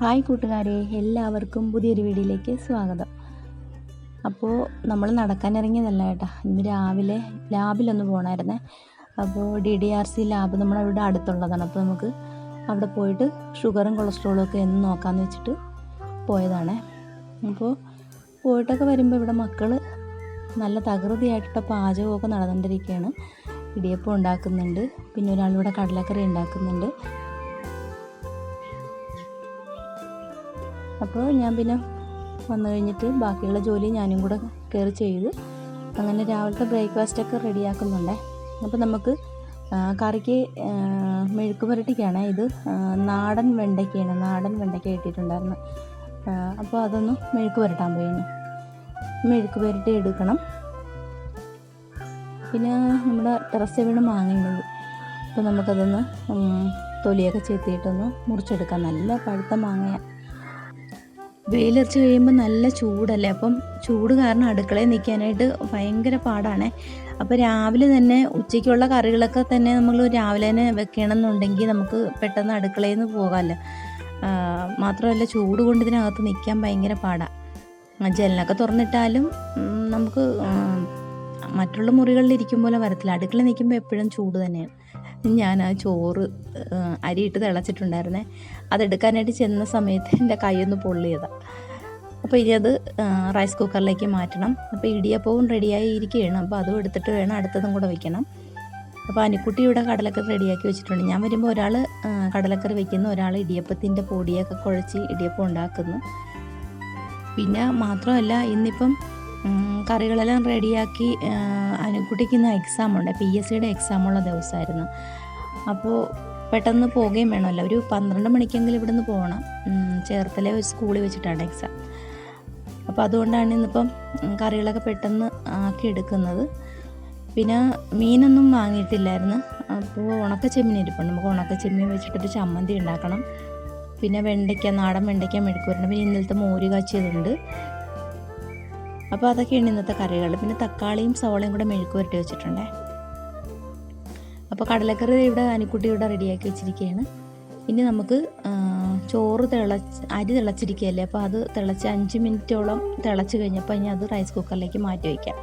Hi കൂട്ടുകാരെ എല്ലാവർക്കും പുതിയൊരു വീഡിയോയിലേക്ക് സ്വാഗതം. അപ്പോൾ നമ്മൾ നടക്കാൻ ഇറങ്ങിയതല്ല കേട്ടോ. ഇന്ന് രാവിലെ ലാബിലൊന്ന് പോകണമായിരുന്നേ അപ്പോൾ D D R C lab നമ്മുടെ ഇവിടെ അടുത്തുള്ളതാണ്. അപ്പോൾ നമുക്ക് അവിടെ പോയിട്ട് ഷുഗറും കൊളസ്ട്രോളും ഒക്കെ എന്ന് നോക്കാമെന്ന് വെച്ചിട്ട് പോയതാണ്. അപ്പോൾ പോയിട്ടൊക്കെ വരുമ്പോൾ ഇവിടെ മക്കൾ നല്ല തകൃതിയായിട്ടുള്ള പാചകമൊക്കെ നടന്നുകൊണ്ടിരിക്കുകയാണ്. ഇടിയപ്പം ഉണ്ടാക്കുന്നുണ്ട്. പിന്നെ ഒരാളിവിടെ കടലക്കറി ഉണ്ടാക്കുന്നുണ്ട്. അപ്പോൾ ഞാൻ പിന്നെ വന്നു കഴിഞ്ഞിട്ട് ബാക്കിയുള്ള ജോലി ഞാനും കൂടെ കയറി ചെയ്ത് അങ്ങനെ രാവിലത്തെ ബ്രേക്ക്ഫാസ്റ്റൊക്കെ റെഡിയാക്കുന്നുണ്ടേ. അപ്പോൾ നമുക്ക് കറിക്ക് മെഴുക്ക് പുരട്ടിക്കാണ്. ഇത് നാടൻ വെണ്ടയ്ക്കയാണ്. നാടൻ വെണ്ടയ്ക്ക ഇട്ടിട്ടുണ്ടായിരുന്നു. അപ്പോൾ അതൊന്ന് മെഴുക്ക് പുരട്ടാൻ പോയിരുന്നു. മെഴുക്ക് പുരട്ടി എടുക്കണം. പിന്നെ നമ്മുടെ ടെറസ് വീണ് മാങ്ങയുണ്ട് അപ്പോൾ നമുക്കതൊന്ന് തൊലിയൊക്കെ ചെത്തിയിട്ടൊന്ന് മുറിച്ചെടുക്കാം. നല്ല പഴുത്ത മാങ്ങയാണ്. വെയിലറച്ച് കഴിയുമ്പോൾ നല്ല ചൂടല്ലേ? അപ്പം ചൂട് കാരണം അടുക്കളയിൽ നിൽക്കാനായിട്ട് ഭയങ്കര പാടാണ്. അപ്പോൾ രാവിലെ തന്നെ ഉച്ചയ്ക്കുള്ള കറികളൊക്കെ തന്നെ നമ്മൾ രാവിലെ തന്നെ വെക്കണമെന്നുണ്ടെങ്കിൽ നമുക്ക് പെട്ടെന്ന് അടുക്കളയിൽ നിന്ന് പോകാമല്ലോ മാത്രമല്ല ചൂട് കൊണ്ട് ഇതിനകത്ത് നിൽക്കാൻ ഭയങ്കര പാടാണ് ജനലൊക്കെ തുറന്നിട്ടാലും നമുക്ക് മറ്റുള്ള മുറികളിൽ ഇരിക്കും പോലെ വരത്തില്ല. അടുക്കളയിൽ നിൽക്കുമ്പോൾ എപ്പോഴും ചൂട് തന്നെയാണ്. ഞാൻ ആ ചോറ് അരിയിട്ട് തിളച്ചിട്ടുണ്ടായിരുന്നേ. അതെടുക്കാനായിട്ട് ചെന്ന സമയത്ത് എന്റെ കൈയൊന്ന് പൊള്ളിയതാണ് അപ്പോൾ ഇനി അത് റൈസ് കുക്കറിലേക്ക് മാറ്റണം. അപ്പോൾ ഇടിയപ്പവും റെഡിയായി ഇരിക്കുകയാണ് അപ്പോൾ അതും എടുത്തിട്ട് വേണം അടുത്തതും കൂടെ വെക്കണം. അപ്പോൾ അനിക്കുട്ടി ഇവിടെ കടലക്കറി റെഡിയാക്കി വെച്ചിട്ടുണ്ട്. ഞാൻ വരുമ്പോൾ ഒരാൾ കടലക്കറി വയ്ക്കുന്ന ഒരാൾ ഇടിയപ്പത്തിന്റെ പൊടിയൊക്കെ കുഴച്ച് ഇടിയപ്പം ഉണ്ടാക്കുന്നു. പിന്നെ മാത്രമല്ല ഇന്നിപ്പം കറികളെല്ലാം റെഡിയാക്കി അനുകുട്ടിക്ക് ഇന്ന് എക്സാം ഉണ്ട്. പി എസ് സിയുടെ എക്സാമുള്ള ദിവസമായിരുന്നു അപ്പോൾ പെട്ടെന്ന് പോവുകയും വേണമല്ലോ. ഒരു പന്ത്രണ്ട് മണിക്കെങ്കിലും ഇവിടെ നിന്ന് പോകണം ചേർത്തലേ സ്കൂളിൽ വെച്ചിട്ടാണ് എക്സാം അപ്പോൾ അതുകൊണ്ടാണ് ഇന്നിപ്പം കറികളൊക്കെ പെട്ടെന്ന് ആക്കി എടുക്കുന്നത്. പിന്നെ മീനൊന്നും വാങ്ങിയിട്ടില്ലായിരുന്നു. അപ്പോൾ ഉണക്ക ചെമ്മീൻ ഇരിപ്പുണ്ട്. നമുക്ക് ഉണക്ക ചെമ്മീൻ വെച്ചിട്ടൊരു ചമ്മന്തി ഉണ്ടാക്കണം. പിന്നെ വെണ്ടയ്ക്ക നാടൻ വെണ്ടയ്ക്ക മെഴുക്കുവരണം പിന്നെ ഇന്നലത്തെ മോര് കാച്ചിയതുണ്ട് അപ്പോൾ അതൊക്കെയാണ് ഇന്നത്തെ കറികൾ. പിന്നെ തക്കാളിയും സവോളയും കൂടെ മെഴുക്ക് പുരട്ടി വെച്ചിട്ടുണ്ടേ. അപ്പോൾ കടലക്കറി ഇവിടെ അനിക്കുട്ടി ഇവിടെ റെഡിയാക്കി വെച്ചിരിക്കുകയാണ് ഇനി നമുക്ക് ചോറ് തിളച്ച് അരി തിളച്ചിരിക്കുകയല്ലേ? അപ്പോൾ അത് തിളച്ച് അഞ്ച് മിനിറ്റോളം തിളച്ച് കഴിഞ്ഞപ്പോൾ ഇനി അത് റൈസ് കുക്കറിലേക്ക് മാറ്റി വയ്ക്കാം.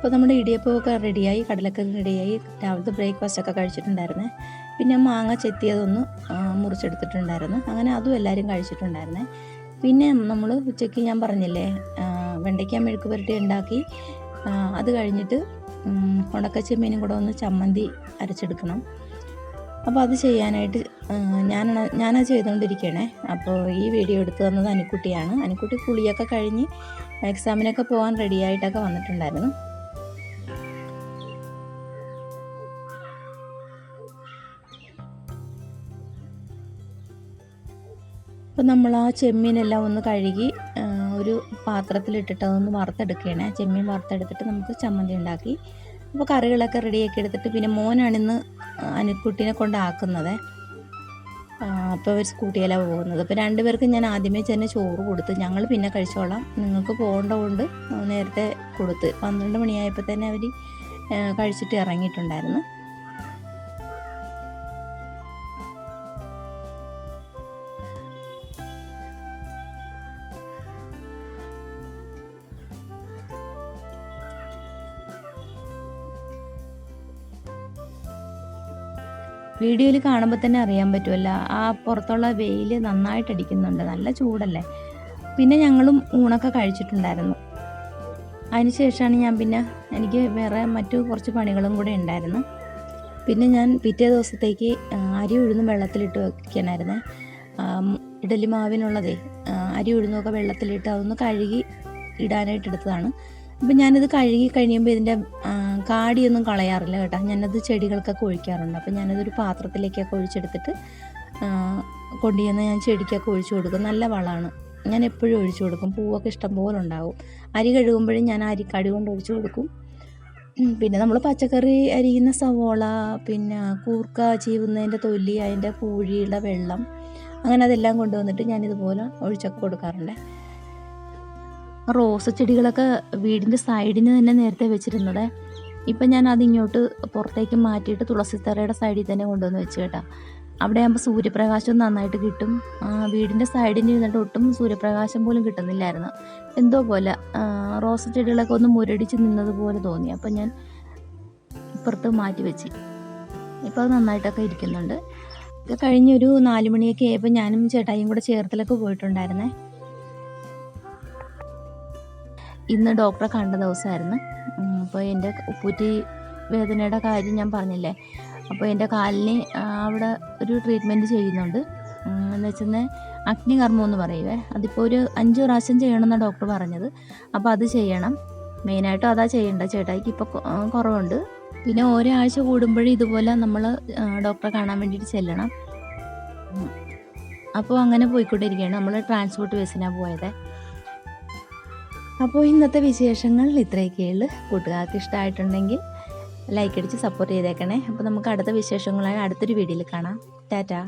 അപ്പോൾ നമ്മുടെ ഇടിയപ്പമൊക്കെ റെഡിയായി കടലക്കറി റെഡിയായി രാവിലത്തെ ബ്രേക്ക്ഫാസ്റ്റ് ഒക്കെ കഴിച്ചിട്ടുണ്ടായിരുന്നേ. പിന്നെ മാങ്ങ ചെത്തിയതൊന്ന് മുറിച്ചെടുത്തിട്ടുണ്ടായിരുന്നു. അങ്ങനെ അതും എല്ലാവരും കഴിച്ചിട്ടുണ്ടായിരുന്നേ. പിന്നെ നമ്മൾ ഉച്ചയ്ക്ക് ഞാൻ പറഞ്ഞില്ലേ വെണ്ടയ്ക്ക മെഴുക്ക് പുരട്ടി ഉണ്ടാക്കി. അത് കഴിഞ്ഞിട്ട് ഉണക്കച്ചെമ്മീനും കൂടെ ഒന്ന് ചമ്മന്തി അരച്ചെടുക്കണം. അപ്പോൾ അത് ചെയ്യാനായിട്ട് ഞാൻ ഞാനത് ചെയ്തുകൊണ്ടിരിക്കണേ. അപ്പോൾ ഈ വീഡിയോ എടുത്തു തന്നത് അനിക്കുട്ടിയാണ്. അനിക്കുട്ടി കുളിയൊക്കെ കഴിഞ്ഞ് എക്സാമിനൊക്കെ പോകാൻ റെഡിയായിട്ടൊക്കെ വന്നിട്ടുണ്ടായിരുന്നു. അപ്പോൾ നമ്മൾ ആ ചെമ്മീനെല്ലാം ഒന്ന് കഴുകി ഒരു പാത്രത്തിലിട്ടിട്ട് അതൊന്ന് വറുത്തെടുക്കുകയാണ്. ചെമ്മീൻ വറുത്തെടുത്തിട്ട് നമുക്ക് ചമ്മന്തി ഉണ്ടാക്കി. അപ്പോൾ കറികളൊക്കെ റെഡിയാക്കി എടുത്തിട്ട് പിന്നെ മോനാണ് മോനാണിന്ന് അനുക്കുട്ടീനെ കൊണ്ടാക്കുന്നത് അപ്പോൾ ഒരു സ്കൂട്ടിയിലാണ് പോകുന്നത്. അപ്പോൾ രണ്ടുപേർക്കും ഞാൻ ആദ്യമേ തന്നെ ചോറ് കൊടുത്ത്. ഞങ്ങൾ പിന്നെ കഴിച്ചോളാം. നിങ്ങൾക്ക് പോകേണ്ടതുകൊണ്ട് നേരത്തെ കൊടുത്ത്. പന്ത്രണ്ട് മണിയായപ്പോൾ തന്നെ അവർ കഴിച്ചിട്ട് ഇറങ്ങിയിട്ടുണ്ടായിരുന്നു. വീഡിയോയിൽ കാണുമ്പോൾ തന്നെ അറിയാൻ പറ്റുമല്ല. ആ പുറത്തുള്ള വെയിൽ നന്നായിട്ട് അടിക്കുന്നുണ്ട്. നല്ല ചൂടല്ലേ? പിന്നെ ഞങ്ങളും ഊണൊക്കെ കഴിച്ചിട്ടുണ്ടായിരുന്നു. അതിന് ശേഷമാണ് ഞാൻ പിന്നെ എനിക്ക് വേറെ മറ്റു കുറച്ച് പണികളും കൂടെ ഉണ്ടായിരുന്നു. പിന്നെ ഞാൻ പിറ്റേ ദിവസത്തേക്ക് അരി ഉഴുന്ന് വെള്ളത്തിലിട്ട് വയ്ക്കണമായിരുന്നു ഇഡലി മാവിനുള്ളതേ അരി ഉഴുന്നൊക്കെ വെള്ളത്തിലിട്ട് അതൊന്ന് കഴുകി ഇടാനായിട്ട് എടുത്തതാണ്. അപ്പം ഞാനിത് കഴുകി കഴിയുമ്പോൾ ഇതിന്റെ കാടിയൊന്നും കളയാറില്ല കേട്ടോ. ഞാനത് ചെടികൾക്കൊക്കെ ഒഴിക്കാറുണ്ട്. അപ്പം ഞാനതൊരു പാത്രത്തിലേക്കൊക്കെ ഒഴിച്ചെടുത്തിട്ട് കൊണ്ടുചെന്ന് ഞാൻ ചെടിക്കൊക്കെ ഒഴിച്ചു കൊടുക്കും. നല്ല വളമാണ്. ഞാൻ എപ്പോഴും ഒഴിച്ചു കൊടുക്കും. പൂവൊക്കെ ഇഷ്ടം പോലെ ഉണ്ടാവും. അരി കഴുകുമ്പോഴും ഞാൻ അരിക്കടി കൊണ്ട് ഒഴിച്ചു കൊടുക്കും. പിന്നെ നമ്മൾ പച്ചക്കറി അരിയുന്ന സവോള പിന്നെ കൂർക്ക ചീവുന്നതിന്റെ തൊലി അതിന്റെ പൂഴിയുടെ വെള്ളം അങ്ങനെ അതെല്ലാം കൊണ്ടുവന്നിട്ട് ഞാനിതുപോലെ ഒഴിച്ചൊക്കെ കൊടുക്കാറുണ്ട്. റോസ് ചെടികളൊക്കെ വീടിന്റെ സൈഡിന് തന്നെ നേരത്തെ വെച്ചിരുന്നത്. ഇപ്പം ഞാൻ അതിങ്ങോട്ട് പുറത്തേക്ക് മാറ്റിയിട്ട് തുളസിത്തറയുടെ സൈഡിൽ തന്നെ കൊണ്ടുവന്ന് വെച്ച് കേട്ടോ. അവിടെ ആകുമ്പോൾ സൂര്യപ്രകാശം നന്നായിട്ട് കിട്ടും. വീടിന്റെ സൈഡിൽ ഇരുന്നിട്ട് ഒട്ടും സൂര്യപ്രകാശം പോലും കിട്ടുന്നില്ലായിരുന്നു. എന്തോ പോലെ റോസ് ചെടികളൊക്കെ ഒന്ന് മുരടിച്ച് നിന്നതുപോലെ തോന്നി. അപ്പം ഞാൻ ഇപ്പുറത്ത് മാറ്റി വെച്ച്. ഇപ്പോൾ അത് നന്നായിട്ടൊക്കെ ഇരിക്കുന്നുണ്ട്. കഴിഞ്ഞൊരു നാല് മണിയൊക്കെ ആയപ്പോൾ ഞാനും ചേട്ടായിയും കൂടെ ചേർത്തലൊക്കെ പോയിട്ടുണ്ടായിരുന്നേ. ഇന്ന് ഡോക്ടറെ കണ്ട ദിവസമായിരുന്നു. അപ്പോൾ എന്റെ ഉപ്പൂറ്റി വേദനയുടെ കാര്യം ഞാൻ പറഞ്ഞില്ലേ? അപ്പോൾ എന്റെ കാലിന് അവിടെ ഒരു ട്രീറ്റ്മെന്റ് ചെയ്യുന്നുണ്ട്. എന്ന് വെച്ചാൽ അഗ്നികർമ്മം എന്ന് പറയുവേ. അതിപ്പോൾ ഒരു അഞ്ച് പ്രാവശ്യം ചെയ്യണമെന്നാണ് ഡോക്ടർ പറഞ്ഞത്. അപ്പോൾ അത് ചെയ്യണം. മെയിനായിട്ടും അതാ ചെയ്യേണ്ട ചേട്ടായിക്ക് ഇപ്പോൾ കുറവുണ്ട്. പിന്നെ ഒരാഴ്ച കൂടുമ്പോഴും ഇതുപോലെ നമ്മൾ ഡോക്ടറെ കാണാൻ വേണ്ടിയിട്ട് ചെല്ലണം. അപ്പോൾ അങ്ങനെ പോയിക്കൊണ്ടിരിക്കുകയാണ്. നമ്മൾ ട്രാൻസ്പോർട്ട് ബസ്സിനാണ് പോയത്. അപ്പോൾ ഇന്നത്തെ വിശേഷങ്ങൾ ഇത്രയൊക്കെയുള്ളു കൂട്ടുകാർക്ക് ഇഷ്ടമായിട്ടുണ്ടെങ്കിൽ ലൈക്ക് അടിച്ച് സപ്പോർട്ട് ചെയ്തേക്കണേ. അപ്പോൾ നമുക്ക് അടുത്ത വിശേഷങ്ങളായി അടുത്തൊരു വീഡിയോയിൽ കാണാം. ടാറ്റാ.